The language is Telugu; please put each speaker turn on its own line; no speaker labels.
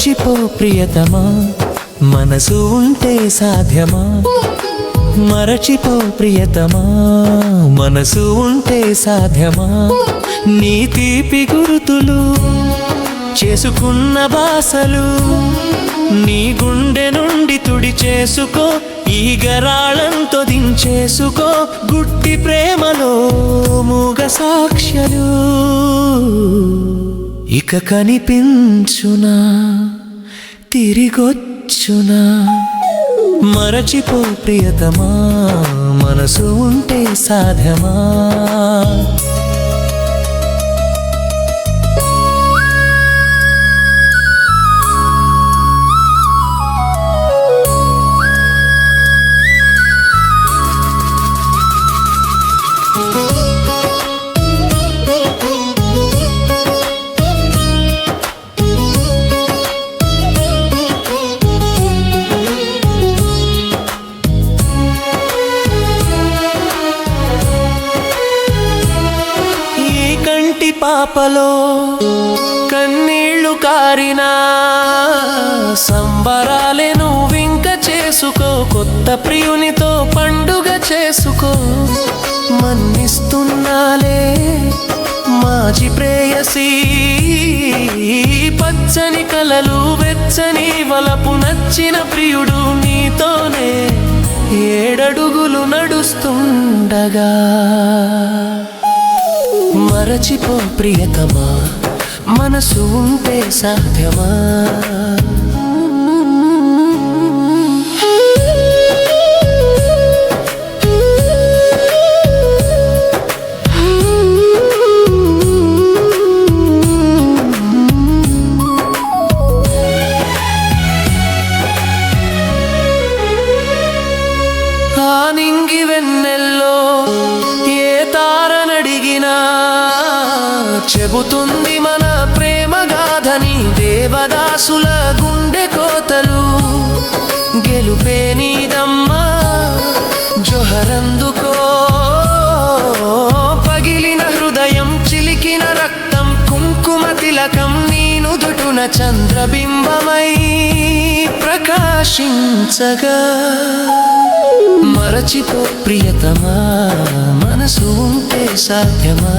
మర్చిపో ప్రియతమా. మనసు ఉంటే సాధ్యమా. మరచిపో ప్రియతమా. మనసు ఉంటే సాధ్యమా. నీ తీపి గురుతులు చేసుకున్న బాసలు. నీ గుండె నుండి తుడి చేసుకో. ఈ గరాళంతో దించేసుకో. గుట్టి ప్రేమలో మూగ సాక్ష్యలు. ఇక కనిపించునా. తిరిగొచ్చునా? మరచిపో ప్రియతమా మనసు ఉంటే సాధ్యమా? కంటి పాపలో కన్నీళ్ళు కారినా సంబరాలే నువ్వింక చేసుకో కొత్త ప్రియునితో పండుగ చేసుకో. మన్నిస్తున్నాలే మాజి ప్రేయసి పచ్చని కలలు వెచ్చని వలపు నచ్చిన ప్రియుడు నీతోనే ఏడడుగులు నడుస్తుండగా. మరచిపో ప్రియతమా. మనసు ఉంటే సాధ్యమా. చెబుతుంది మన ప్రేమ గాథని దేవదాసుల గుండె కోతలు. గెలుపే నీదమ్మా జొహరందుకో. పగిలిన హృదయం చిలికిన రక్తం కుంకుమ తిలకం నేను దుటున చంద్రబింబమై ప్రకాశించగా. మరచిపో ప్రియతమా మనసు ఉంటే సాధ్యమా.